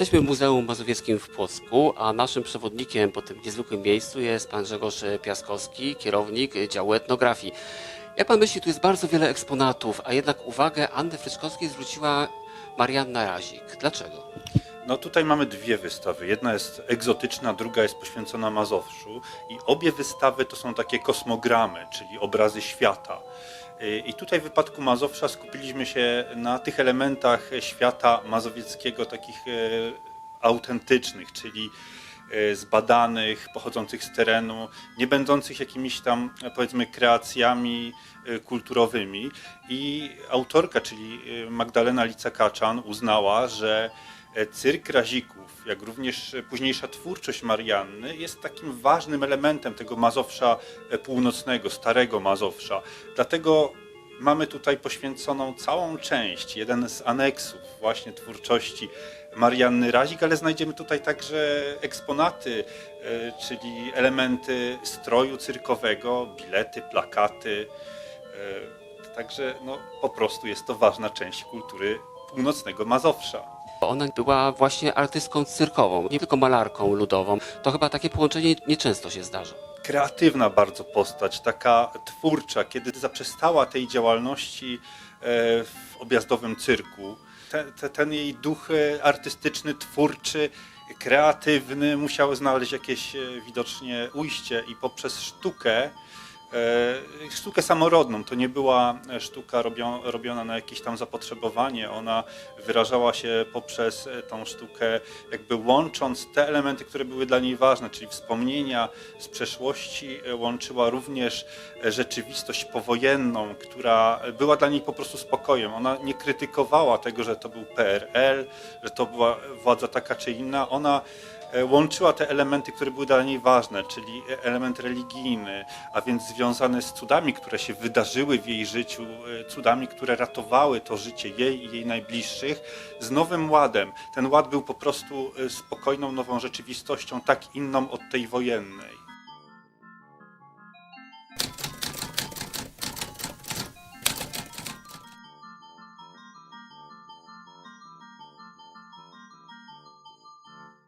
Jesteśmy w Muzeum Mazowieckim w Płocku, a naszym przewodnikiem po tym niezwykłym miejscu jest pan Grzegorz Piaskowski, kierownik działu etnografii. Jak pan myśli, tu jest bardzo wiele eksponatów, a jednak uwagę Anny Fryczkowskiej zwróciła Marianna Razik. Dlaczego? No tutaj mamy dwie wystawy. Jedna jest egzotyczna, druga jest poświęcona Mazowszu i obie wystawy to są takie kosmogramy, czyli obrazy świata. Y, I tutaj w wypadku Mazowsza skupiliśmy się na tych elementach świata mazowieckiego, takich e, autentycznych, czyli e, zbadanych, pochodzących z terenu, nie będących jakimiś tam powiedzmy kreacjami kulturowymi. I autorka, czyli Magdalena Lica-Kaczan uznała, że cyrk Razików, jak również e, późniejsza twórczość Marianny jest takim ważnym elementem tego Mazowsza e, północnego, starego Mazowsza. Dlatego mamy tutaj poświęconą całą część, jeden z aneksów właśnie twórczości Marianny Razik, ale znajdziemy tutaj także eksponaty, e, czyli elementy stroju cyrkowego, bilety, plakaty. e, Także no, po prostu jest to ważna część kultury północnego Mazowsza. Ona była właśnie artystką cyrkową, nie tylko malarką ludową. To chyba takie połączenie nieczęsto się zdarza. kreatywna bardzo postać, taka twórcza, kiedy zaprzestała tej działalności e, w objazdowym cyrku. Te, te, ten jej duch e, artystyczny, twórczy, kreatywny musiał znaleźć jakieś e, widocznie ujście i poprzez sztukę, sztukę samorodną, to nie była e, sztuka robiona na jakieś tam zapotrzebowanie, ona wyrażała się poprzez e, tą sztukę, jakby łącząc te elementy, które były dla niej ważne, czyli wspomnienia z przeszłości, e, łączyła również e, rzeczywistość powojenną, która była dla niej po prostu spokojem. Ona nie krytykowała tego, że to był PRL, że to była władza taka czy inna. Ona e, łączyła te elementy, które były dla niej ważne, czyli e, element religijny, a więc związany z cudami, które się wydarzyły w jej życiu, e, cudami, które ratowały to życie jej i jej najbliższych, z nowym ładem. Ten ład był po prostu e, spokojną, nową rzeczywistością, tak inną od tej wojennej.